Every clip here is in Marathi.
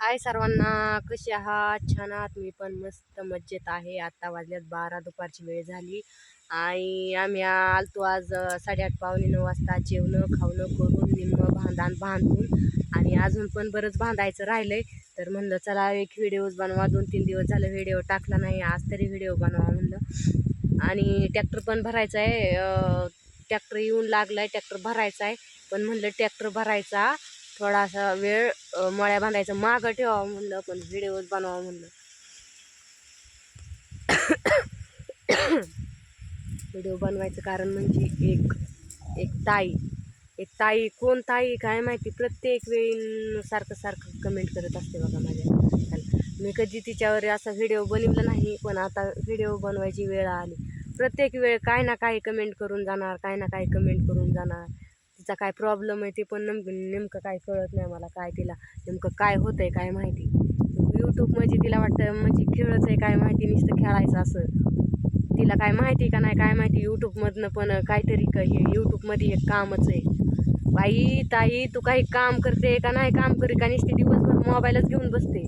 हाय सर्वांना? कसे आहात? छान आहात? मी पण मस्त मज्जेत आहे. आता वाजल्यात बारा दुपारची वेळ झाली आणि आम्ही आलतो आज साडेआठ पावणे नऊ वाजता जेवणं खावणं करून निम्म बांधान बांधून आणि अजून पण बरंच बांधायचं राहिलंय. तर म्हणलं चला एक व्हिडिओज बनवा. दोन तीन दिवस झालं व्हिडिओ टाकला नाही. आज तरी व्हिडिओ बनवा म्हणलं. आणि ट्रॅक्टर पण भरायचा आहे ट्रॅक्टर येऊन लागलाय. ट्रॅक्टर भरायचा आहे पण म्हणलं ट्रॅक्टर भरायचा थोडासा वेळ मळ्या बांधायचं. मागं ठेवावं म्हणलं पण व्हिडिओज बनवावं म्हणलं. व्हिडिओ बनवायचं कारण म्हणजे एक एक ताई. एक ताई कोण ताई काय माहिती प्रत्येक वेळी सारखं सारखं कमेंट करत असते बघा माझ्या. मी कधी तिच्यावर असा व्हिडिओ बनवला नाही पण आता व्हिडिओ बनवायची वेळ आली. प्रत्येक वेळ काय ना काय कमेंट करून जाणार काय ना काय कमेंट करून जाणार. तिचा काय प्रॉब्लेम आहे ते पण नेमकं नेमकं काय कळत नाही मला काय तिला नेमकं काय होतं आहे काय माहिती. यूट्यूब म्हणजे तिला वाटतं म्हणजे खेळच आहे काय माहिती नुसतं खेळायचं असं. तिला काय माहिती का नाही काय माहिती यूट्यूबमधनं पण काहीतरी हे यूट्यूबमध्ये एक कामच आहे. बाई ताई तू काही काम करते का नाही काम करी का नुसती दिवसभर मोबाईलच घेऊन बसते.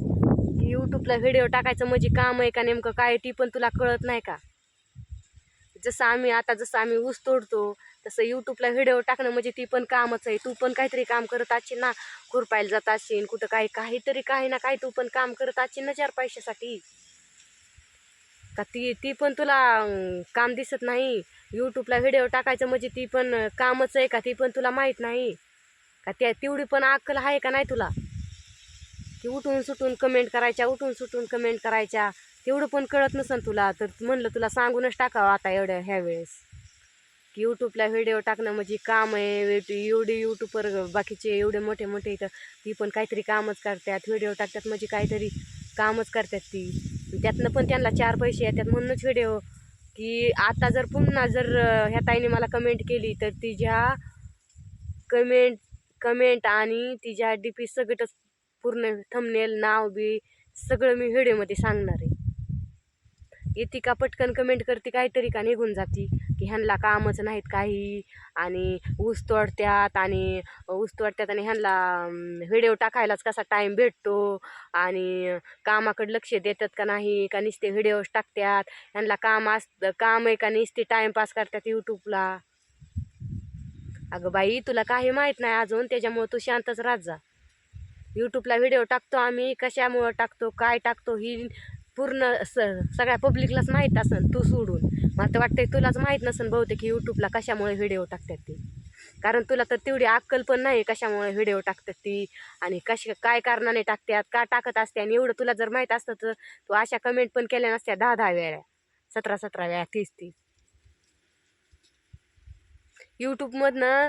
यूट्यूबला व्हिडिओ टाकायचं म्हणजे काम आहे का नेमकं काय ती पण तुला कळत नाही का? जसं आम्ही आता जसं आम्ही ऊस तोडतो तसं यूट्यूबला व्हिडिओ टाकणं म्हणजे ती पण कामच आहे. तू पण काहीतरी काम करत असशील ना खुरपायला जात असशील कुठं काही काहीतरी काही ना काही तू पण काम करत असशील ना चार पैशासाठी. का ती ती पण तुला काम दिसत नाही. यूट्यूबला व्हिडिओ टाकायचं म्हणजे ती पण कामच आहे का? ती पण तुला माहीत नाही. का त्या तेवढी पण अक्कल आहे का नाही तुला? की उठून सुटून कमेंट करायच्या उठून सुटून कमेंट करायच्या. तेवढं पण कळत नसन तुला. तर म्हणलं तुला सांगूनच टाकावं आता एवढ्या ह्या वेळेस. की यूट्यूबला व्हिडिओ टाकणं म्हणजे काम आहे एवढे यूट्यूबर बाकीचे एवढे मोठे मोठे इथं ती पण काहीतरी कामच करतात व्हिडिओ टाकतात म्हणजे काहीतरी कामच करतात ती. त्यातनं पण त्यांना चार पैसे येतात म्हणूनच व्हिडिओ की आता जर पुन्हा जर ह्या ताईने मला कमेंट केली तर तिच्या कमेंट कमेंट आणि तिच्या डी पी सगळंच पूर्ण थंबनेल नाव बी सगळं मी व्हिडिओमध्ये सांगणार आहे. येते का पटकन कमेंट करते काहीतरी का निघून जाती. की ह्यांना कामच नाहीत काही आणि ऊस तोडत्यात आणि ऊस तोडत्यात आणि ह्यांना व्हिडिओ टाकायलाच कसा टाईम भेटतो आणि कामाकडे लक्ष देतात का नाही का नुसते व्हिडिओज टाकतात ह्यांना काम अस काम आहे का नुसते टाईमपास करतात यूट्यूबला अगं बाई तुला काही माहीत नाही अजून त्याच्यामुळं तू शांतच राहत जा. यूट्यूबला व्हिडिओ टाकतो आम्ही कशामुळं टाकतो काय टाकतो ही पूर्ण स सगळ्या पब्लिकलाच माहीत असेल तू सोडून. मला तर वाटतंय तुलाच माहीत नसेल बहुतेक की यूट्यूबला कशामुळे व्हिडिओ टाकतात ते. कारण तुला तर तेवढी अक्कल पण नाही कशामुळे व्हिडिओ टाकतात ती आणि कशा काय कारणाने टाकतात का टाकत असते आणि एवढं तुला जर माहीत असतं तर तू अशा कमेंट पण केल्या नसत्या दहा दहा वेळा सतरा सतरा वेळा तीस तीस यूट्यूबमधनं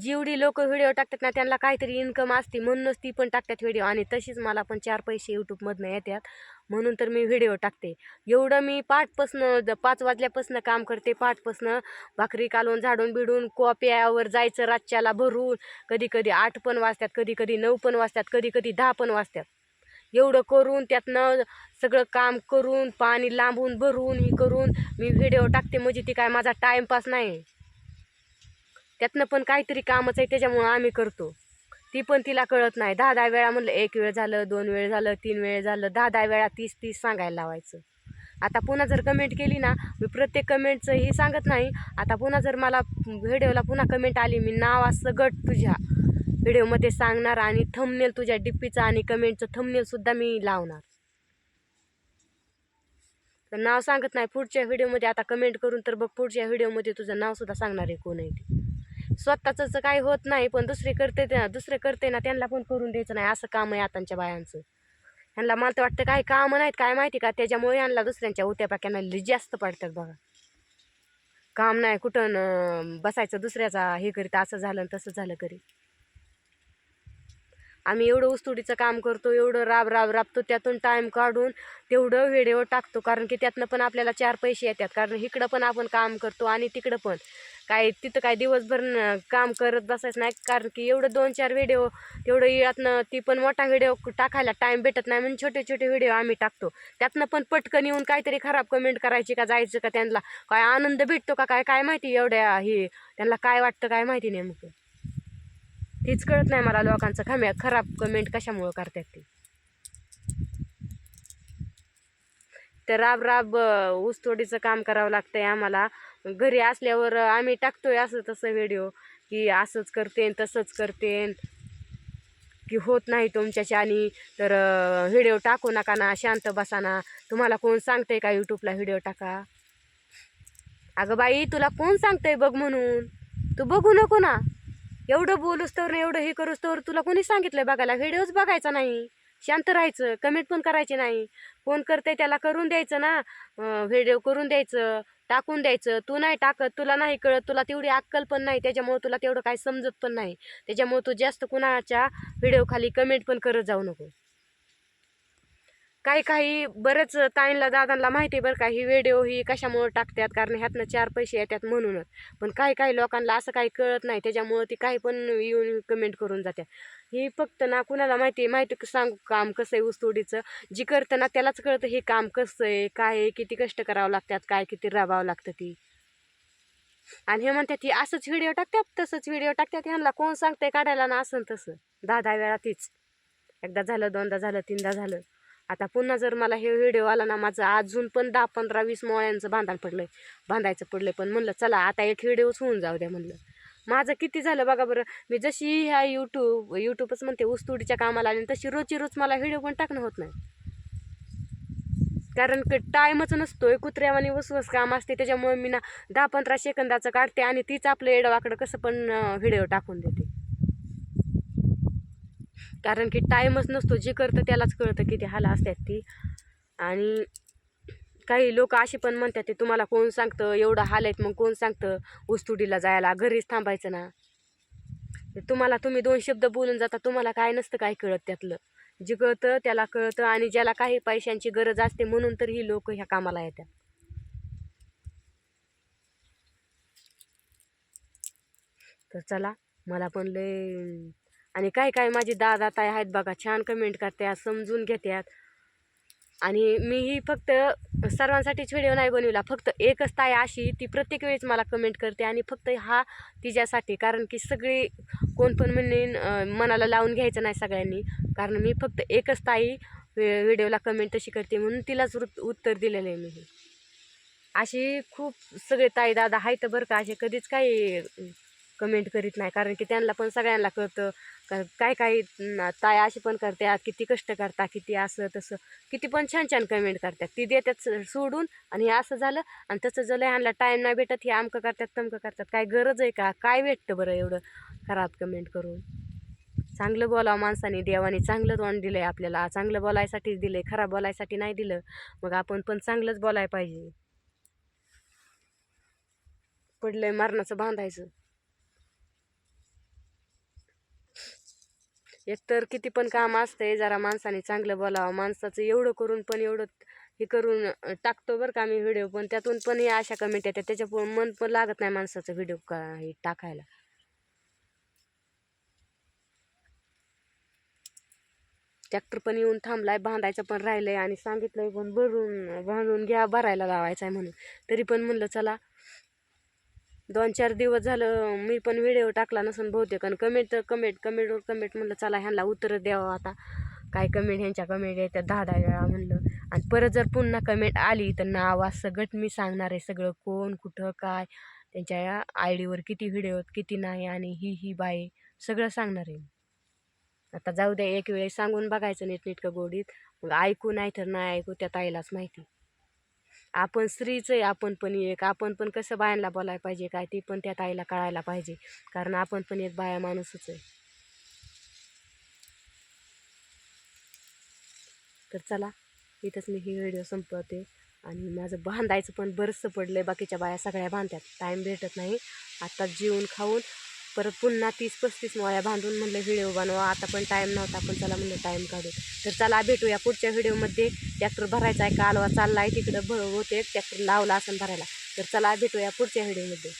जेवढी लोक व्हिडिओ टाकतात ना त्यांना काहीतरी इन्कम असते म्हणूनच ती पण टाकतात व्हिडिओ आणि तशीच मला पण चार पैसे यूट्यूबमधनं येतात. म्हणून तर मी व्हिडिओ टाकते. एवढं मी पाठपासनं ज- पाच वाजल्यापासनं काम करते. पाठपासनं भाकरी कालवून झाडून बिडून कोप्यावर जायचं रातच्याला भरून. कधी कधी आठ पण वाजतात कधी कधी नऊ पण वाजतात कधी कधी दहा पण वाजतात. एवढं करून त्यातनं सगळं काम करून पाणी लांबून भरून ही करून मी व्हिडिओ टाकते. म्हणजे ती काय माझा टाईमपास नाही. त्यातनं पण काहीतरी कामच आहे त्याच्यामुळं आम्ही करतो. ती पण तिला कळत नाही. दहा दहा वेळा म्हणलं एक वेळ झालं दोन वेळ झालं तीन वेळ झालं दहा दहा वेळा तीस तीस सांगायला लावायचं. आता पुन्हा जर कमेंट केली ना मी प्रत्येक कमेंटचं हे सांगत नाही. आता पुन्हा जर मला व्हिडिओला पुन्हा कमेंट आली मी नाव सगट तुझ्या व्हिडिओमध्ये सांगणार आणि थंबनेल तुझ्या डिप्पीचा आणि कमेंटचं थंबनेलसुद्धा मी लावणार. तर नाव सांगत नाही. पुढच्या व्हिडिओमध्ये आता कमेंट करून तर बघ पुढच्या व्हिडिओमध्ये तुझं नावसुद्धा सांगणार आहे कोण आहे ते. स्वतःच काही होत नाही पण दुसरे करते ना दुसरे करते ना त्यांना पण करून द्यायचं नाही. असं काम आहे आतांच्या बायांचं. ह्यांना मला तर वाटतं काही कामं नाहीत काय माहिती का? त्याच्यामुळे यांना दुसऱ्यांच्या उत्या पाक्यांना लई जास्त पडतात बघा. काम नाही कुठं बसायचं दुसऱ्याचा हे करीत असं झालं तसं झालं करी आम्ही एवढं उस्तुडीचं काम करतो एवढं राब राब राबतो त्यातून टाईम काढून तेवढं व्हिडिओ टाकतो कारण की त्यातनं पण आपल्याला चार पैसे येतात कारण इकडं पण आपण काम करतो आणि तिकडं पण. काय तिथं काय दिवसभर काम करत बसायचं नाही. कारण की एवढं दोन चार व्हिडिओ तेवढं यातनं ती पण मोठा व्हिडिओ टाकायला टाईम भेटत नाही म्हणून छोटे छोटे व्हिडिओ आम्ही टाकतो. त्यातनं पण पटकन येऊन काहीतरी खराब कमेंट करायची का जायचं का त्यांना काय आनंद भेटतो का काय काय माहिती एवढ्या हे त्यांना काय वाटतं काय माहिती नेमकं. तीच कळत नाही मला लोकांचं खम्या खराब कमेंट कशामुळं करतात ते. तर राब राब ऊसतोडीचं काम करावं लागतंय आम्हाला. घरी असल्यावर आम्ही टाकतोय असं तसं व्हिडिओ की असंच करतेन तसंच करतेन. की होत नाही तुमच्याच्यानी तर व्हिडिओ टाकू नका ना शांत बसा ना. तुम्हाला कोण सांगतंय का यूट्यूबला व्हिडिओ टाका? अगं बाई तुला कोण सांगतंय बघ म्हणून? तू बघू नको ना. एवढं बोलूस तर एवढं हे करूस तर तुला कोणी सांगितलंय बघायला? व्हिडिओच बघायचा नाही. शांत राहायचं कमेंट पण करायची नाही. कोण करते त्याला करून द्यायचं ना. व्हिडिओ करून द्यायचं. टाकून द्यायचं. तू नाही टाकत तुला नाही कळत तुला तेवढी अक्कल पण नाही त्याच्यामुळे तुला तेवढं काही समजत पण नाही. त्याच्यामुळे तू जास्त कुणाच्या व्हिडिओखाली कमेंट पण करत जाऊ नको. काही काही बरंच ताईंला दादांना माहिती आहे बरं का ही व्हिडिओ ही कशामुळे टाकतात? कारण ह्यातनं चार पैसे येतात म्हणूनच. पण काही काही लोकांना असं काही कळत नाही त्याच्यामुळं ती काही पण येऊन कमेंट करून जातात. ही फक्त ना कुणाला माहिती आहे? माहिती सांगू काम कसं आहे ऊसतोडीचं? जी करतं ना त्यालाच कळतं हे काम कसं आहे? काय आहे? किती कष्ट करावं लागतात? काय किती राबावं लागतं ती? आणि हे म्हणतात ती असंच व्हिडिओ टाकतात तसंच व्हिडिओ टाकतात. ह्यांना कोण सांगतंय काढायला ना असं तसं? दहा दहा वेळा तीच. एकदा झालं दोनदा झालं तीनदा झालं. आता पुन्हा जर मला हे व्हिडिओ आला ना माझं अजून पण दहा पंधरा वीस मोळ्यांचं बांधायला पडलंय. बांधायचं पडलंय. पण म्हणलं चला आता एक व्हिडिओच होऊन जाऊ द्या म्हणलं. माझं किती झालं बघा बरं. मी जशी ह्या यूट्यूब यूट्यूबच म्हणते ऊसतोडीच्या कामाला आली तशी रोजची रोज मला व्हिडिओ पण टाकणं होत नाही. कारण की टाईमच नसतोय कुत्र्यावानी वसवस काम असते. त्याच्यामुळे मी ना दहा पंधरा सेकंदाचं काढते आणि तीच आपलं एडवाकडं कसं पण व्हिडिओ टाकून देते. कारण की टाईमच नसतो. जे करतं त्यालाच कळतं किती हाला असतात ती. आणि काही लोक असे पण म्हणतात ते तुम्हाला कोण सांगतं? एवढं हाल आहेत मग कोण सांगतं? ऊसतुडीला जायला घरीच थांबायचं ना. तुम्हाला तुम्ही दोन शब्द बोलून जाता तुम्हाला काय नसतं काय कळत त्यातलं. जे कळतं त्याला कळतं आणि ज्याला काही पैशांची गरज असते म्हणून तर ही लोक ह्या कामाला येतात. तर चला मला पण लय आणि काय काय माझे दादा ताई आहेत बघा छान कमेंट करतात समजून घेतात आणि मीही फक्त सर्वांसाठीच व्हिडिओ नाही बनविला फक्त एकच ताई अशी ती प्रत्येक वेळेस मला कमेंट करते आणि फक्त हा तिच्यासाठी कारण की सगळी कोण पण म्हणेन मनाला लावून घ्यायचं नाही सगळ्यांनी. कारण मी फक्त एकच ताई व्हिडिओला कमेंट तशी करते म्हणून तिलाच उत्तर दिलेलं आहे मी अशी खूप सगळे ताई दादा आहेत बरं का असे कधीच काही कमेंट करीत नाही. कारण की त्यांना पण सगळ्यांना कळतं का काय काही न- ताई अशी पण करतात किती कष्ट करता किती असं तसं. किती पण छान छान कमेंट करतात. ती देतात स- सोडून आणि हे असं झालं आणि तसं झालं ह्यांना टाईम नाही भेटत हे आमकं करतात तमकं करतात. काय गरज आहे का? काय भेटतं बरं एवढं खराब कमेंट करून? चांगलं बोलावं माणसाने देवाने चांगलं तोंड दिलं आहे आपल्याला. चांगलं बोलायसाठीच दिलं आहे खराब बोलायसाठी नाही दिलं. मग आपण पण चांगलंच बोलायला पाहिजे. पडलं आहे मरणाचं बांधायचं. एकतर किती पण काम असतंय जरा माणसाने चांगलं बोलावं माणसाचं एवढं करून पण एवढं हे करून टाकतो बरं का मी व्हिडिओ पण त्यातून पण हे अशा कमेंट येतात त्याच्या मन पण लागत नाही माणसाचं व्हिडिओ का हे टाकायला. ट्रॅक्टर पण येऊन थांबलाय बांधायचं पण राहिलंय आणि सांगितलंय पण भरून बांधून घ्या भरायला लावायचं आहे म्हणून. तरी पण म्हणलं चला दोन चार दिवस झालं मी पण व्हिडिओ टाकला नसून बहुतेक. आणि कमेंट तर कमेंट कमेंटवर कमेंट म्हणलं चला ह्यांना उत्तर द्यावं आता. काय कमेंट ह्यांच्या कमेंट येतात दहा दहा वेळा म्हणलं. आणि परत जर पुन्हा कमेंट आली तर नाव सगळं मी सांगणार आहे सगळं. कोण कुठं काय त्यांच्या या आय डीवर किती व्हिडिओ आहेत किती नाही आणि ही ही बाई सगळं सांगणार आहे आता जाऊ द्या एक वेळेस सांगून बघायचं नीटनीटकं गोडीत. मग ऐकू नाही तर नाही ऐकू त्या ताईलाच माहिती. आपण स्त्रीच आहे आपण पण एक. आपण पण कसं बायांना बोलायला पाहिजे काय ती पण त्या ताईला कळायला पाहिजे. कारण आपण पण एक बाया माणूसच आहे. तर चला इथंच मी ही व्हिडिओ संपवते. आणि माझं बांधायचं पण बरंचसं पडलं आहे बाकीच्या बाया सगळ्या बांधतात टाईम भेटत नाही. आत्ताच जेवून खाऊन परत पुन्हा तीस पस्तीस मोळ्या बांधून म्हणलं व्हिडिओ बनवा आता पण टाईम नव्हता पण चला म्हणलं टाईम काढू. तर चला भेटूया पुढच्या व्हिडिओमध्ये. ट्रॅक्टर भरायचा आहे कालवा चालला आहे तिकडं भ होते ट्रॅक्टर लावला असं भरायला. तर चला भेटूया पुढच्या व्हिडिओमध्ये.